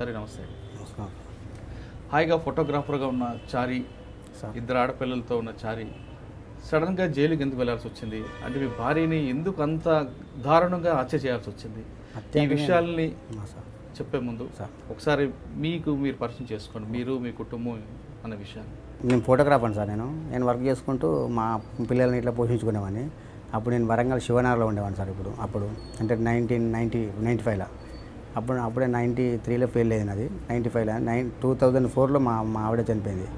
సరే నమస్తే. నమస్కారం. హాయిగా ఫోటోగ్రాఫర్గా ఉన్న చారి సార్. ఇద్దరు ఆడపిల్లలతో ఉన్న చారి సడన్గా జైలుకి ఎందుకు వెళ్ళాల్సి వచ్చింది? అంటే మీ భార్యని ఎందుకు అంత దారుణంగా హత్య చేయాల్సి వచ్చింది? ఈ విషయాల్ని చెప్పే ముందు సార్. ఒకసారి మీకు మీరు పరిచయం చేసుకోండి మీరు మీ కుటుంబం అన్న విషయాన్ని. నేను ఫోటోగ్రాఫర్ సార్ నేను. నేను వర్క్ చేసుకుంటూ మా పిల్లల్ని ఇట్లా పోషించుకునేవాడిని. అప్పుడు నేను వరంగల్ శివనగర్లో ఉండేవాడిని సార్ ఇప్పుడు అప్పుడు. అంటే నైన్టీన్ నైంటీ నైంటీ ఫైవ్లో. అప్పుడు అప్పుడే నైంటీ త్రీలో ఫెయిల్ అయింది అది నైంటీ ఫైవ్లో నైన్ టూ థౌజండ్ ఫోర్లో మా మా ఆవిడ చనిపోయింది.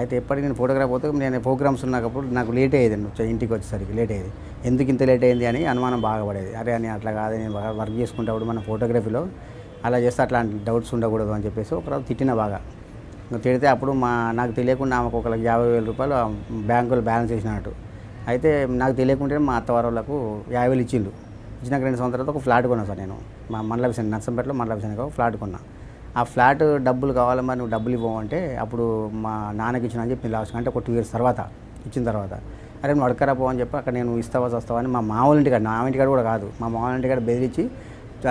అయితే ఎప్పటికీ నేను ఫోటోగ్రాఫ్ పోతే నేను ప్రోగ్రామ్స్ ఉన్నప్పుడు నాకు లేట్ అయ్యేది ఇంటికి వచ్చేసరికి లేట్ అయ్యేది. ఎందుకు ఇంత లేట్ అయింది అని అనుమానం బాగా పడేది. అరే అని అట్లా కాదు నేను వర్క్ చేసుకుంటప్పుడు మన ఫోటోగ్రఫీలో అలా చేస్తే అట్లాంటి డౌట్స్ ఉండకూడదు అని చెప్పేసి ఒక తిట్టిన బాగా. ఇంకా తిడితే అప్పుడు మా నాకు తెలియకుండా ఆమెకు ఒక యాభై వేల రూపాయలు బ్యాంకులో బ్యాలెన్స్ వేసినట్టు అయితే నాకు తెలియకుంటే మా అత్తవారు వాళ్ళకు యాభై వేలు ఇచ్చిండు వచ్చినాక రెండు సంవత్సరాలతో ఒక ఫ్లాట్ కొన్నా సార్ నేను. మా మండల విషయం నర్సంపేటలో మండల విషయానికి ఒక ఫ్లాట్ కొన్నా. ఆ ఫ్లాట్ డబ్బులు కావాలి మరి నువ్వు డబ్బులు ఇవ్వమంటే అప్పుడు మా నాన్నకి ఇచ్చిన అని చెప్పి లాస్ట్ అంటే ఒక టూ ఇయర్స్ తర్వాత ఇచ్చిన తర్వాత. అరే నువ్వు అడకరా పో అని చెప్పి అక్కడ నేను ఇస్తావా వస్తావా అని మా మామూలు ఇంటికాడ నా ఇంటికాడ కూడా కాదు. మా మామూలు ఇంటికాడ బెదిరించి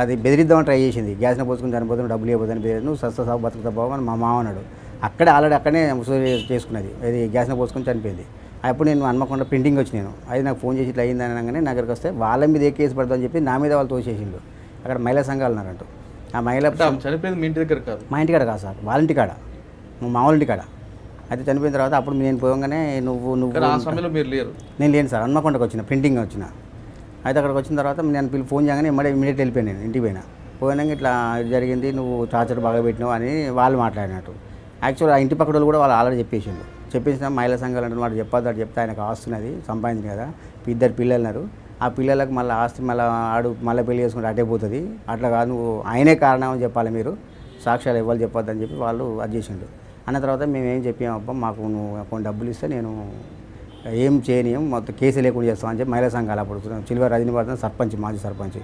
అది బెదిరిద్దామని ట్రై చేసింది. గ్యాస్ని పోసుకుని చనిపోతుంది డబ్బులు ఇవ్వదని బెదిరి నువ్వు సస్తా సాగు బతుకుతా బాబు అని మా మామ అన్నాడు. అక్కడే ఆల్రెడీ అక్కడనే ముసలి చేసుకున్నది. అది గ్యాస్ని పోసుకొని చనిపోయింది. అప్పుడు నేను హన్మకొండ ప్రింటింగ్ వచ్చి నేను. అది నాకు ఫోన్ చేసి ఇట్లా అయింది అనగానే నా దగ్గరికి వస్తే వాళ్ళ మీద ఏ కేసు పడుతుందని చెప్పి నా మీద వాళ్ళు తోసేసిండు అక్కడ మహిళా సంఘాలు ఉన్నారంట. ఆ మహిళా చనిపోయింది మీ ఇంటి దగ్గర కాదు? మా ఇంటికాడ కాదు సార్. వాళ్ళ ఇంటికాడ మా మామూలు ఇంటికాడ అయితే చనిపోయిన తర్వాత అప్పుడు నేను పోగానే నువ్వు కానీ ఆ నువ్వు సమయంలో మీరు లేరు. నేను లేను సార్. హన్మకొండకు వచ్చిన ప్రింటింగ్ వచ్చిన. అయితే అక్కడికి వచ్చిన తర్వాత నేను పిల్లలు ఫోన్ చేయగానే ఇమ్మడే ఇమీడియట్ వెళ్ళిపోయాను నేను ఇంటికి పోయినా. పోయినాక ఇట్లా జరిగింది నువ్వు టార్చర్ బాగా పెట్టినావు అని వాళ్ళు మాట్లాడినట్టు. యాక్చువల్ ఆ ఇంటి పక్కన వాళ్ళు కూడా వాళ్ళు ఆల్రెడీ చెప్పేసిండు చెప్పేసిన మహిళా సంఘాలు అంటే వాడు చెప్పొద్దు చెప్తే ఆయనకు ఆస్తున్నది సంపాదించింది కదా. ఇద్దరు పిల్లలు ఉన్నారు. ఆ పిల్లలకు మళ్ళీ ఆస్తి మళ్ళీ ఆడు మళ్ళీ పెళ్ళి చేసుకుంటే అటే పోతుంది. అట్లా కాదు నువ్వు ఆయనే కారణం అని చెప్పాలి మీరు. సాక్ష్యాలు ఇవ్వాలి చెప్పొద్దు అని చెప్పి వాళ్ళు అది చేసిండు అన్న తర్వాత మేము ఏం చెప్పామబ్బా మాకు నువ్వు కొన్ని డబ్బులు ఇస్తే నేను ఏం చేయనీయం మొత్తం కేసు లేకుండా చేస్తాం అని చెప్పి మహిళా సంఘాలు అప్పుడు చిల్వ రజనీవర్ధన్ సర్పంచ్ మాజీ సర్పంచ్.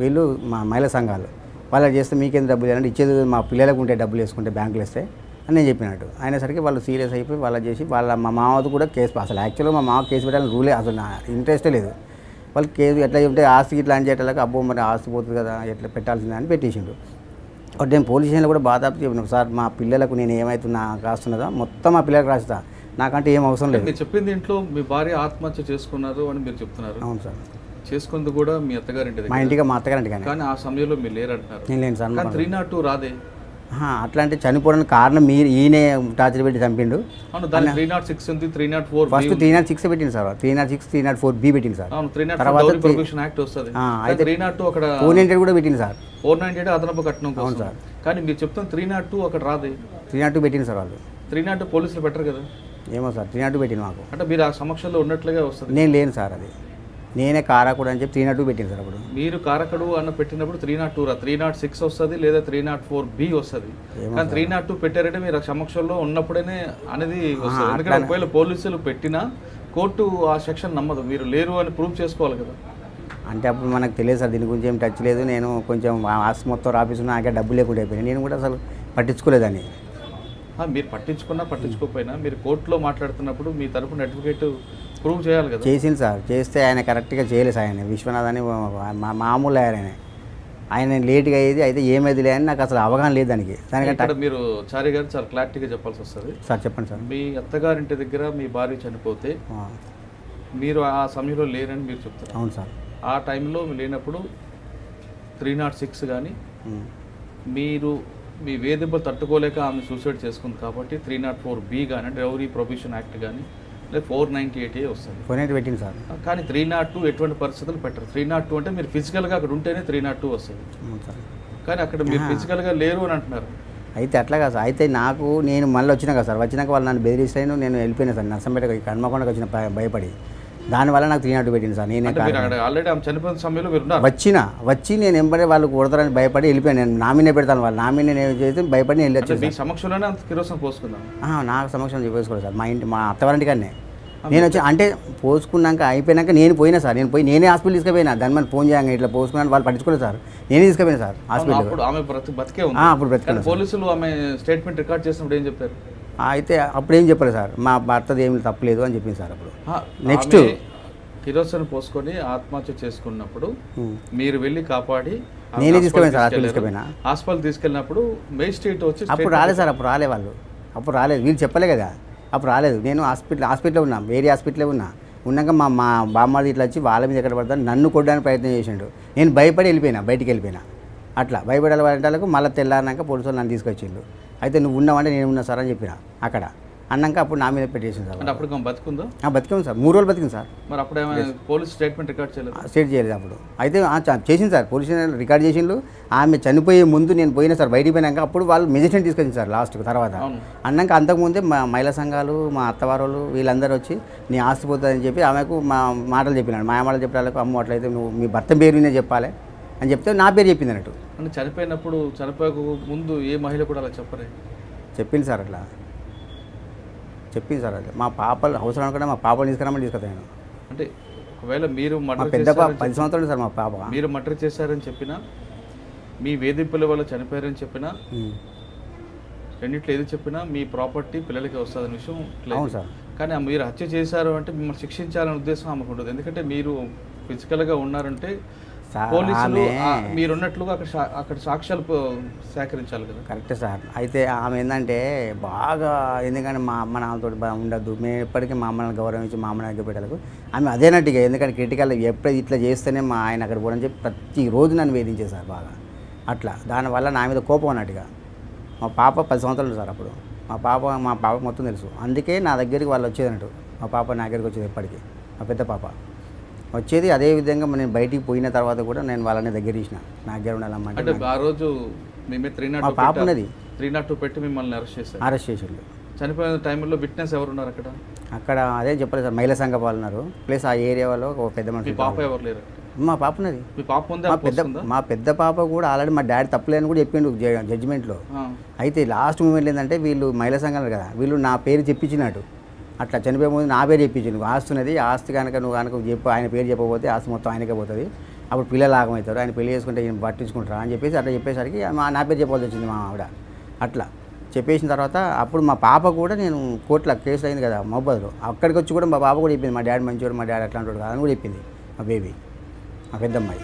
వీళ్ళు మా మహిళా సంఘాలు. వాళ్ళు చేస్తే మీకేం డబ్బులు అంటే ఇచ్చేది మా పిల్లలకు ఉంటే డబ్బులు వేసుకుంటే బ్యాంకులు ఇస్తే అని నేను చెప్పినట్టు. అయినసరికి వాళ్ళు సీరియస్ అయిపోయి వాళ్ళు చేసి వాళ్ళ మా మామది కూడా కేసు అసలు. యాక్చువల్గా మా మామ కేసు పెట్టాలని రూలే అసలు నా ఇంట్రెస్టే లేదు. వాళ్ళు కేసు ఎట్లా చెప్తే ఆస్తి ఇట్లా అని చేయటాలకు అబ్బో మరి ఆస్తి పోతుంది కదా ఎట్లా పెట్టాల్సిందే అని పెట్టేసిండు. ఒకటి నేను పోలీస్ స్టేషన్లో కూడా బాధ చెప్పిన సార్ మా పిల్లలకు నేను ఏమవుతున్నా రాస్తున్నదో? మొత్తం మా పిల్లలకు రాస్తా. నాకంటే ఏం అవసరం లేదు. మీరు చెప్పింది ఇంట్లో మీ భార్య ఆత్మహత్య చేసుకున్నారు అని మీరు చెప్తున్నారు. అవును సార్. చేసుకుంది కూడా మీ అత్తగారింటి మా ఇంటికి మా అత్తగారింటి కానీ ఆ సమయంలో మీరు లేరు అంటున్నారు నేను లేను సార్ త్రీ నాట్ టూ రాదే? అట్లా అంటే చనిపోవడానికి కారణం మీరు ఈయనే టార్చర్ పెట్టి చంపిండు అవును త్రీ నాట్ సిక్స్ ఉంది three nought four first three nought six పెట్టింది sir three nought six three nought four B పెట్టింది సార్ అవును తర్వాత త్రీ- అయితే నాట్ టూ అక్కడ ఫోర్ హండ్రెడ్ కూడా పెట్టింది సార్ ఫోర్ నైన్టీ ఎయిట్ అదనపు కట్నం కోసం సార్. కానీ మీరు చెప్తున్న త్రీ నాట్ టూ అక్కడ రాదే త్రీ నాట్ టూ పెట్టింది సార్ వాళ్ళు త్రీ నాట్ పోలీసులు పెట్టరు కదా ఏమో సార్ త్రీ నాట్ టూ పెట్టింది మాకు అంటే మీరు ఆ సమక్షంలో ఉన్నట్లుగా వస్తుంది నేను లేను సార్ అది నేనే కారాకుడు అని చెప్పి త్రీ నాట్ టూ పెట్టింది సార్ అప్పుడు. మీరు కారకడు అన్న పెట్టినప్పుడు త్రీ నాట్ టూ రా. త్రీ నాట్ సిక్స్ వస్తుంది లేదా త్రీ నాట్ ఫోర్ బి వస్తుంది. కానీ త్రీ నాట్ టూ పెట్టారంటే మీరు సమక్షంలో ఉన్నప్పుడేనే అనేది వస్తుంది. ఎందుకంటే. ఒకవేళ పోలీసులు పెట్టినా కోర్టు ఆ సెక్షన్ నమ్మదు. మీరు లేరు అని ప్రూవ్ చేసుకోవాలి కదా. అంటే అప్పుడు మనకు తెలియదు సార్ దీని గురించి ఏం టచ్ లేదు. నేను కొంచెం ఆస్తి మొత్తం రాపిస్తున్నా నాకే డబ్బు లేకుండా అయిపోయింది నేను కూడా అసలు పట్టించుకోలేదని మీరు పట్టించుకున్నా పట్టించుకోకపోయినా మీరు కోర్టులో మాట్లాడుతున్నప్పుడు మీ తరపున అడ్వకేట్ ప్రూవ్ చేయాలి కదా? చేసింది సార్. చేస్తే ఆయన కరెక్ట్గా చేయలేదు సార్ ఆయన విశ్వనాథ్ అని మా మామూలు ఆయన ఆయన. లేట్గా అయ్యేది అయితే ఏమైందిలే అని నాకు అసలు అవగాహన లేదు దానికి. దానికంటే మీరు చారి గారు చాలా క్లారిటీగా చెప్పాల్సి వస్తుంది. సార్ చెప్పండి సార్. మీ అత్తగారింటి దగ్గర మీ భార్య చనిపోతే మీరు ఆ సమయంలో లేరని మీరు చెప్తారు. అవును సార్. ఆ టైంలో మీరు లేనప్పుడు త్రీ నాట్ సిక్స్ కానీ. మీరు మీ వేధింపులు తట్టుకోలేక ఆమె సూసైడ్ చేసుకుంది కాబట్టి త్రీ నాట్ ఫోర్ బి కానీ డెవరీ ప్రొబిషన్ యాక్ట్ కానీ లేదా ఫోర్ నైంటీ ఎయిట్ వస్తుంది. ఫోన్ అయితే పెట్టింది సార్. కానీ త్రీ నాట్ టూ ఎటువంటి పరిస్థితులు పెట్టరు. త్రీ నాట్ టూ అంటే మీరు ఫిజికల్గా అక్కడ ఉంటేనే త్రీ నాట్ టూ వస్తుంది. కానీ అక్కడ మీరు ఫిజికల్గా లేరు అని అంటున్నారు. అయితే అట్లా కాదు సార్. అయితే నాకు నేను మళ్ళీ వచ్చినా కదా సార్. వచ్చినాక వాళ్ళు నన్ను బెదిరిస్తాను నేను వెళ్ళిపోయినా సార్. నర్సంపేట హన్మకొండకు వచ్చిన భయ- భయపడి. దానివల్ల నాకు త్రీ నాట్ పెట్టింది సార్ నేనే ఆల్రెడీ ఆమె చనిపోయిన సమయంలో మీరు వచ్చిన వచ్చి నేను ఎంబడే వాళ్ళు కొడతారని భయపడి వెళ్ళిపోయాను. నేను నామినే పెడతాను వాళ్ళు. నామినే నేను చేసి భయపడి నేను అంటే వెళ్ళొచ్చాను మీ సమక్షంలోనే అంత కిరోసం పోసుకుందాం ఆహా, నాకు సమక్షం చెప్పేసుకోలేదు సార్. మా ఇంటి మా అత్తవారింటి కానీ నేను వచ్చి అంటే పోసుకున్నాక అయిపోయినాక నేను పోయినా సార్. నేను పోయి నేనే హాస్పిటల్ తీసుకుపోయినా. దాని మన ఫోన్ చేయంగా ఇట్లా పోసుకున్నాను వాళ్ళు పట్టించుకోలేదు సార్. నేనే తీసుకుపోయినా సార్ హాస్పిటల్ అప్పుడు ఆమె బ్రతి బతికే ఉంది. ఆ, అప్పుడు సార్. పోలీసులు ఆమె స్టేట్మెంట్ రికార్డ్ చేసినప్పుడు ఏం చెప్పారు? అయితే అప్పుడు ఏం చెప్పలేదు సార్. మా భర్తది ఏమి తప్పలేదు అని చెప్పింది సార్ అప్పుడు. ఆమె కిరోసిన్ పోసుకొని ఆత్మహత్య చేసుకున్నప్పుడు. మీరు వెళ్ళి కాపాడి నేనే తీసుకెళ్ళాను సార్, హాస్పిటల్. తీసుకెళ్ళినా. హాస్పిటల్ తీసుకెళ్ళినప్పుడు మేజిస్ట్రేట్ వచ్చి అప్పుడు రాలేదు సార్ అప్పుడు రాలే వాళ్ళు. అప్పుడు రాలేదు. వీళ్ళు చెప్పలే కదా. అప్పుడు రాలేదు. నేను హాస్పిటల్ హాస్పిటల్లో ఉన్నా వేరే హాస్పిటల్లో ఉన్నా. ఉన్నాక మా మా బామ్మది ఇట్లా వచ్చి వాళ్ళ మీద ఎక్కడ పడతాను నన్ను కొట్టడానికి ప్రయత్నం చేసిండు. నేను భయపడి వెళ్ళిపోయినా బయటికి వెళ్ళిపోయినా. అట్లా భయపడాలి వాళ్ళకు మళ్ళీ తెల్లారినాక పోలీసు వాళ్ళు నన్ను తీసుకొచ్చిండు అయితే నువ్వు ఉన్నావంటే నేను ఉన్నా సార్ అని చెప్పిన అక్కడ. అన్నాక అప్పుడు నా మీద పెట్టేసింది సార్ అప్పుడు బతుకుందో? బతికాం సార్. మూడు రోజులు బతికింది సార్. మరి అప్పుడు పోలీస్ స్టేట్మెంట్ రికార్డ్ చేయలేదు? స్టేట్ చేయలేదు అప్పుడు. అయితే చేసింది సార్. పోలీస్ రికార్డ్ చేసిండు ఆమె చనిపోయే ముందు నేను పోయినా సార్ బయటికి పోయినాక అప్పుడు వాళ్ళు మెజిస్ట్రేట్ తీసుకొచ్చింది సార్ లాస్ట్కి తర్వాత. అన్నాక అంతకుముందే మా మహిళా సంఘాలు మా అత్తవారోళ్ళు వీళ్ళందరూ వచ్చి నీ ఆస్తి పోతుందని చెప్పి ఆమెకు మా మాటలు చెప్పినాడు. మా మాటలు చెప్పడానికి అమ్మ అట్లయితే నువ్వు మీ భర్త పేరు నేను చెప్పాలి. అని చెప్తే నా పేరు చెప్పింది అన్నట్టు. అంటే చనిపోయినప్పుడు చనిపోయక ముందు ఏ మహిళ కూడా అలా చెప్పరే? చెప్పింది సార్ అట్లా. చెప్పింది సార్ అట్లా. మా పాపలు అవసరం అనుకుంటే మా పాపలు తీసుకురామని తీసుకొస్తాను అంటే ఒకవేళ మీరు పెద్ద పది సంవత్సరాలు సార్ మా పాప. మీరు మర్డర్ చేశారని చెప్పినా మీ వేధింపుల వల్ల చనిపోయారని చెప్పినా. రెండిట్లో ఏది చెప్పినా మీ ప్రాపర్టీ పిల్లలకి వస్తుందనే విషయం. అవును సార్. కానీ మీరు హత్య చేశారు అంటే మిమ్మల్ని శిక్షించాలనే ఉద్దేశం ఆమెకు ఉండదు. ఎందుకంటే మీరు ఫిజికల్గా ఉన్నారంటే పోలీసులు మీరున్నట్లుగా అక్కడ అక్కడ సాక్ష్యాలు సేకరించాలి కదా. కరెక్టే సార్. అయితే ఆమె ఏంటంటే బాగా ఎందుకంటే మా అమ్మ నాన్నతో ఉండద్దు. మేము ఎప్పటికీ మా అమ్మని గౌరవించి మా అమ్మ నాన్న పెట్టాలకు ఆమె అదేనట్టుగా ఎందుకంటే క్రిటికల్ ఎప్పుడు ఇట్లా చేస్తేనే మా ఆయన అక్కడ పోవడం చెప్పి ప్రతిరోజు నన్ను వేధించేది సార్ బాగా. అట్లా. దానివల్ల నా మీద కోపం అన్నట్టుగా. మా పాప పది సంవత్సరాలు సార్ అప్పుడు. మా పాప మా పాప మొత్తం తెలుసు. అందుకే నా దగ్గరికి వాళ్ళు వచ్చేది అన్నట్టు మా పాప నా దగ్గరికి వచ్చేది ఎప్పటికీ మా పెద్ద పాప. వచ్చేది అదే విధంగా నేను బయటికి పోయిన తర్వాత కూడా నేను వాళ్ళని దగ్గర తీసిన. నా దగ్గర అంటే ఉండాలమ్మంటే ఆ రోజు మేమే త్రీ నాట్ పాప ఉన్నది. త్రీ నాట్ టూ పెట్టి మిమ్మల్ని అరెస్ట్ చేశారు. అరెస్ట్ చేసిండు. చనిపోయిన టైంలో విట్నెస్ ఎవరు ఉన్నారు అక్కడ? అక్కడ అదే చెప్పలేదు సార్ మహిళా సంఘ వాళ్ళు ఉన్నారు. ప్లస్ ఆ ఏరియా వాళ్ళు ఒక పెద్ద మీ మనిషి పాప ఎవరు లేరు? మా పాప ఉన్నది. మీ పాప ఉందా? మా పెద్ద మా పెద్ద పాప కూడా ఆల్రెడీ మా డాడీ తప్పలేదని కూడా చెప్పిండు జడ్జిమెంట్లో అయితే లాస్ట్ మూమెంట్ ఏంటంటే వీళ్ళు మహిళా సంఘాలు కదా వీళ్ళు నా పేరు చెప్పించినట్టు. అట్లా చనిపోయే ముందు నా పేరు చెప్పించు నువ్వు ఆస్తి ఉన్నది ఆస్తి కనుక నువ్వు కనుక చెప్పు ఆయన పేరు చెప్పకపోతే ఆస్తి మొత్తం ఆయనకే పోతుంది. అప్పుడు పిల్లలు ఆగమవుతారు ఆయన పెళ్ళి చేసుకుంటే ఈయన పట్టించుకుంటారా అని చెప్పేసి అట్లా చెప్పేసరికి మా నా పేరు చెప్పాల్సి వచ్చింది మా ఆవిడ. అట్లా చెప్పేసిన తర్వాత అప్పుడు మా పాప కూడా నేను కోర్టులో కేసు అయింది కదా మొబైల్లో అక్కడికి వచ్చి కూడా మా పాప కూడా చెప్పింది మా డాడీ మంచివాడు మా డాడీ అట్లాంటి వాడు కాదని కూడా చెప్పింది మా బేబీ మా పెద్దమ్మాయి.